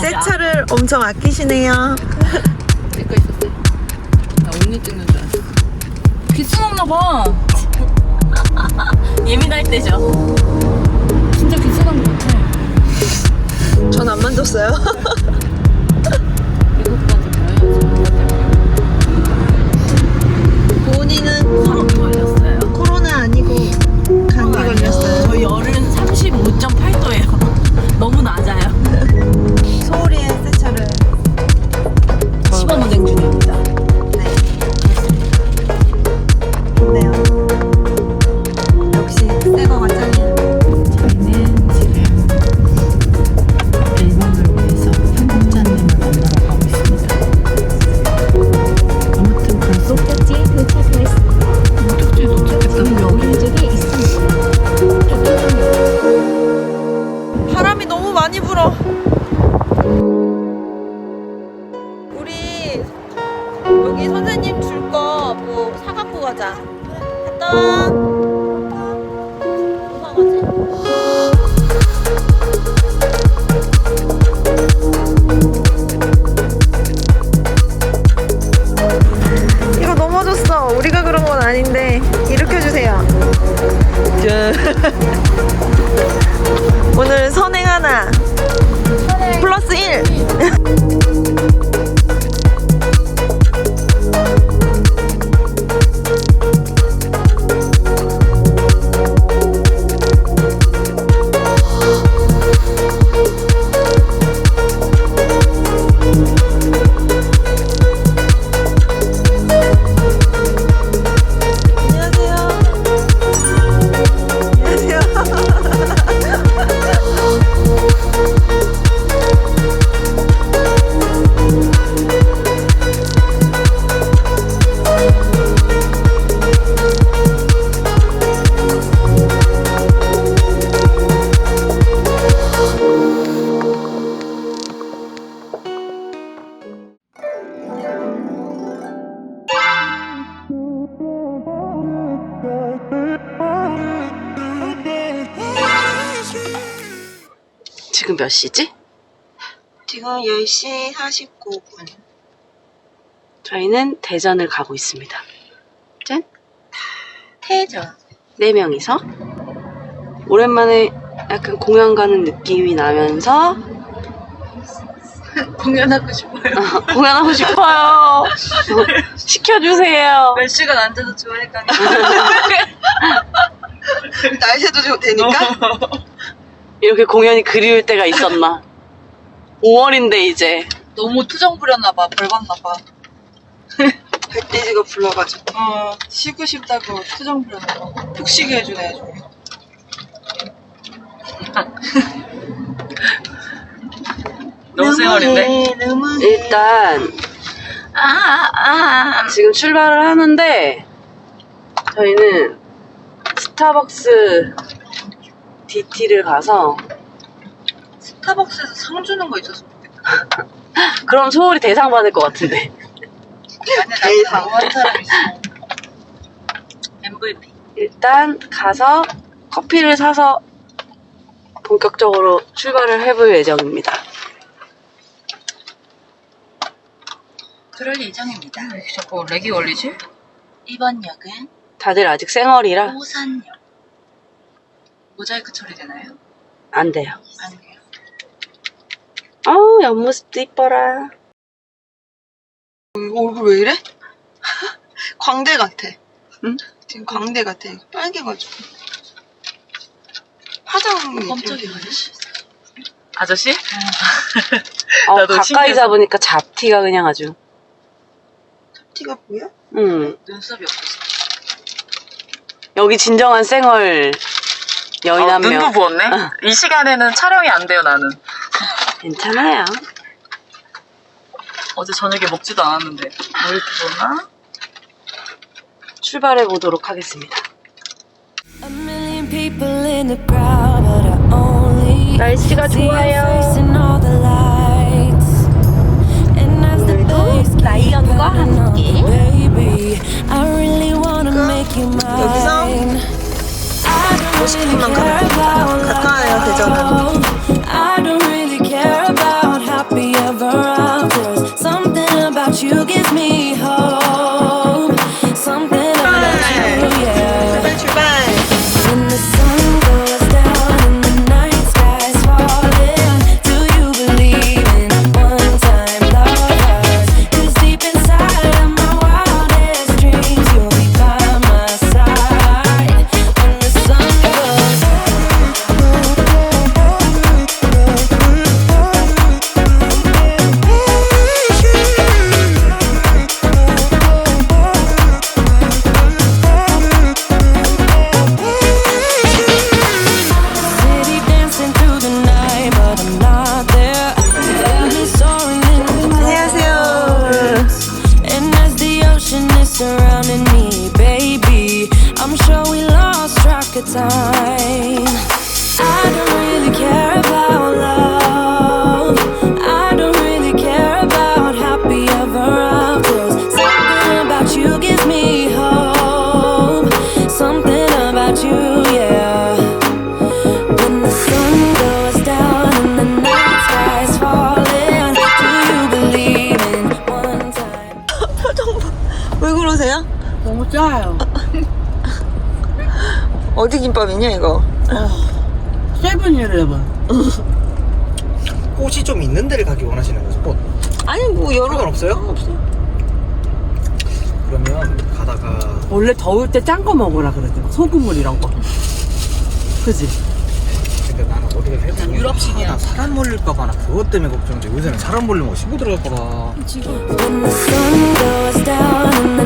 새 차를 엄청 아끼시네요. 내거 있었어. 나 언니 찍는 줄 알았어. 귀순 없나 봐. 예민할 때죠. 진짜 귀순한 것 같아. 전 안 만졌어요. 이거 넘어졌어. 우리가 그런 건 아닌데 일으켜 주세요. 몇 시지? 지금 10시 49분. 저희는 대전을 가고 있습니다. 짠! 태전. 네 명이서 오랜만에 약간 공연 가는 느낌이 나면서 공연하고 싶어요. 공연하고 싶어요. 시켜주세요. 몇 시간 앉아서 좋아할까? 날씨도 좀 되니까? 이렇게 공연이 그리울 때가 있었나? 5월인데 이제 너무 투정 부렸나봐. 벌 받나봐. 백돼지가 불러가지고. 어, 쉬고 싶다고 투정 부렸나봐. 푹 쉬게 해주네, 아주. 너무 쌩얼인데? 너무 일단 아, 아, 지금 출발을 하는데 저희는 스타벅스 DT를 가서 스타벅스에서 상 주는 거 있었으면 좋겠다. 그럼 소울이 대상 받을 것 같은데 강한 사람 있어. MVP. 일단 가서 커피를 사서 본격적으로 출발을 해볼 예정입니다. 그럴 예정입니다. 왜 이렇게 자꾸 렉이 걸리지? 이번 역은 다들 아직 쌩얼이라 오산역. 모자이크 처리되나요? 안 돼요. 안 돼요. 어우 옆모습도 이뻐라. 이거 얼굴 왜 이래? 광대 같아. 응? 지금 광대 같아. 빨개가지고. 화장이. 깜짝이야, 아저씨. 아저씨? 어, 나도 가까이 신기해서. 잡으니까 잡티가 그냥 아주. 티가 보여? 음 눈썹이 없었어. 여기 진정한 쌩얼 여인 한 명. 어, 눈도 부었네? 이 시간에는 촬영이 안 돼요, 나는. 괜찮아요. 어제 저녁에 먹지도 않았는데. 뭘 부었나? 출발해 보도록 하겠습니다. 날씨가 좋아요. baby. I'm sure we lost track of time. I don't really care about love. 짜요. 어디 김밥이냐 이거? 세븐일레븐. 꽃이 좀 있는 데를 가기 원하시는 거죠? 꽃. 아니 뭐 여러 상관없어요? 없어요. 그러면 가다가 원래 더울 때 짠 거 먹으라 막 소금물 이런 거 그지? 어디를 해도 유럽식이야. 나 사람 몰릴까봐 나 그것 때문에 걱정인데 요새는 사람 몰리면 신고 들어갈까봐. The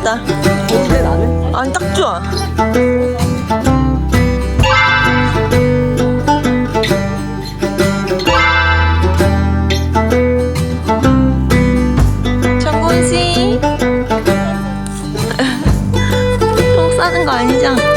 좋겠다. 좋은데 나는? 아니 딱 좋아. 정곤 씨. 똥 싸는 거 아니죠?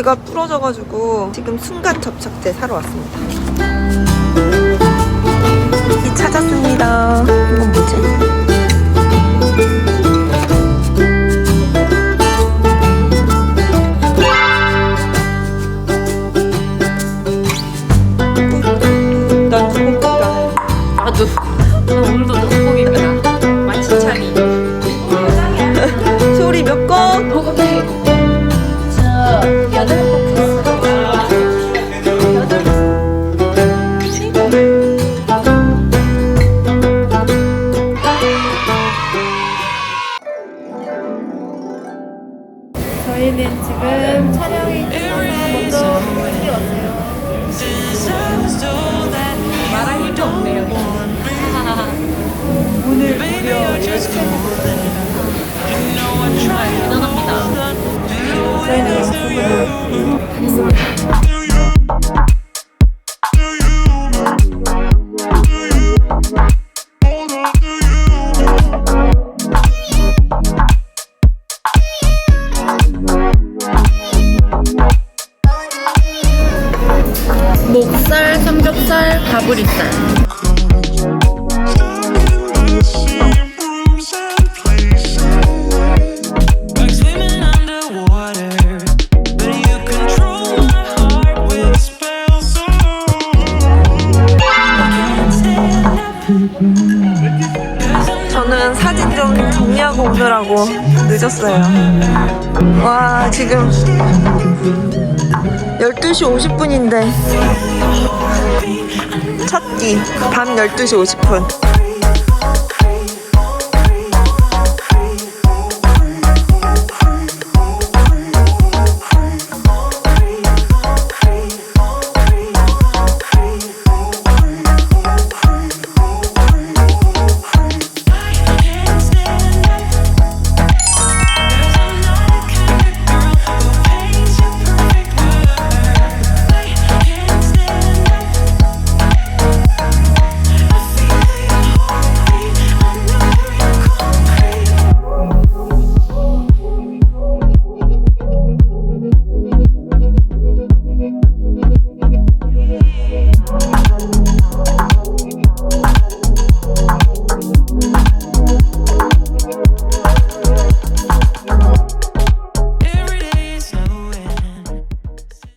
괴가 부러져가지고 지금 순간 접착제 사러 왔습니다. 이 찾았습니다. 이건 뭐지? 목살, 삼겹살, 가브리살. 저는 사진 좀 정리하고 오느라고 늦었어요. 와, 지금 12시 50분인데 첫 끼, 밤 12시 50분.